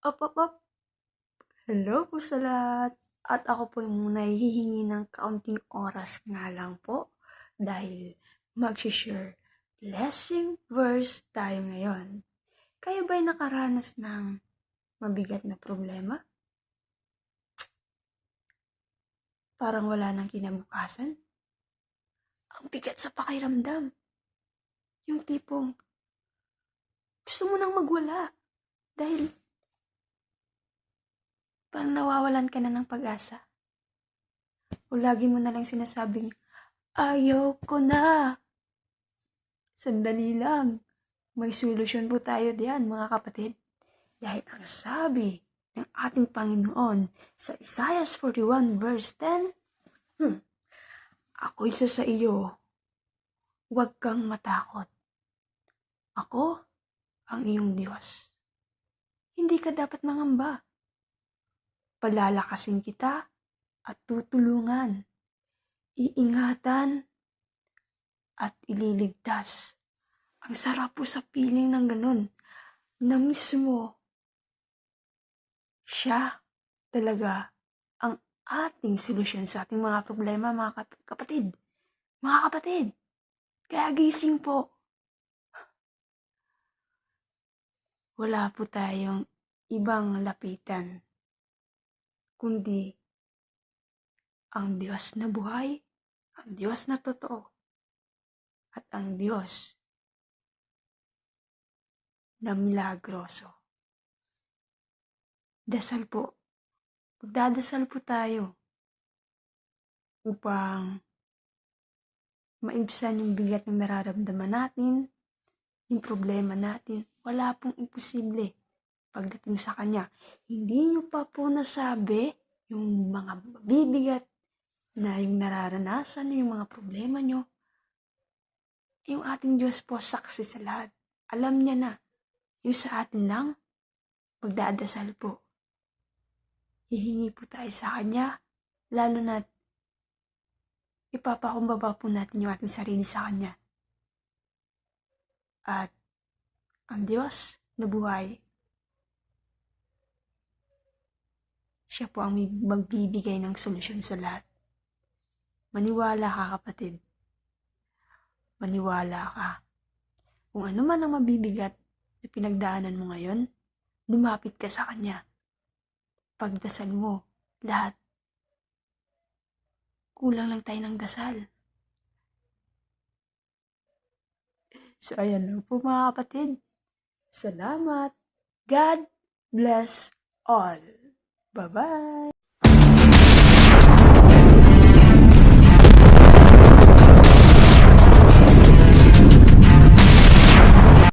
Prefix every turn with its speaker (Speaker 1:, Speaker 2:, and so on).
Speaker 1: Op, op, op. Hello po sa lahat. At ako po yung nahihingi ng kaunting oras nga lang po dahil mag-share blessing verse tayo ngayon. Kayo ba'y nakaranas ng mabigat na problema? Parang wala nang kinabukasan? Ang bigat sa pakiramdam. Yung tipong gusto mo nang magwala dahil Parang nawawalan ka na ng pag-asa. O lagi mo na lang sinasabing, ayaw ko na. Sandali lang. May solusyon po tayo diyan, mga kapatid. Dahil ang sabi ng ating Panginoon sa Isaiah 41 verse 10, hmm, Ako isa sa iyo, huwag kang matakot. Ako ang iyong Diyos. Hindi ka dapat mangamba palalakasin kita at tutulungan, iingatan at ililigtas. Ang sarap po sa piling ng ganun na mismo siya talaga ang ating solusyon sa ating mga problema, mga kap- kapatid. Mga kapatid, kaya gising po. Wala po tayong ibang lapitan kundi ang Diyos na buhay, ang Diyos na totoo, at ang Diyos na milagroso. Dasal po. Magdadasal po tayo upang maibsan yung bigat ng nararamdaman natin, yung problema natin. Wala pong imposible pagdating sa kanya. Hindi nyo pa po nasabi yung mga bibigat na yung nararanasan, yung mga problema nyo. Yung ating Diyos po saksi sa lahat. Alam niya na. Yung sa atin lang, magdadasal po. Hihingi po tayo sa Kanya, lalo na ipapakumbaba po natin yung ating sarili sa Kanya. At ang Diyos na buhay Siya po ang magbibigay ng solusyon sa lahat. Maniwala ka kapatid. Maniwala ka. Kung ano man ang mabibigat na pinagdaanan mo ngayon, lumapit ka sa Kanya. Pagdasal mo, lahat. Kulang lang tayo ng dasal. So, ayan lang po mga kapatid. Salamat. God bless all. Bye-bye!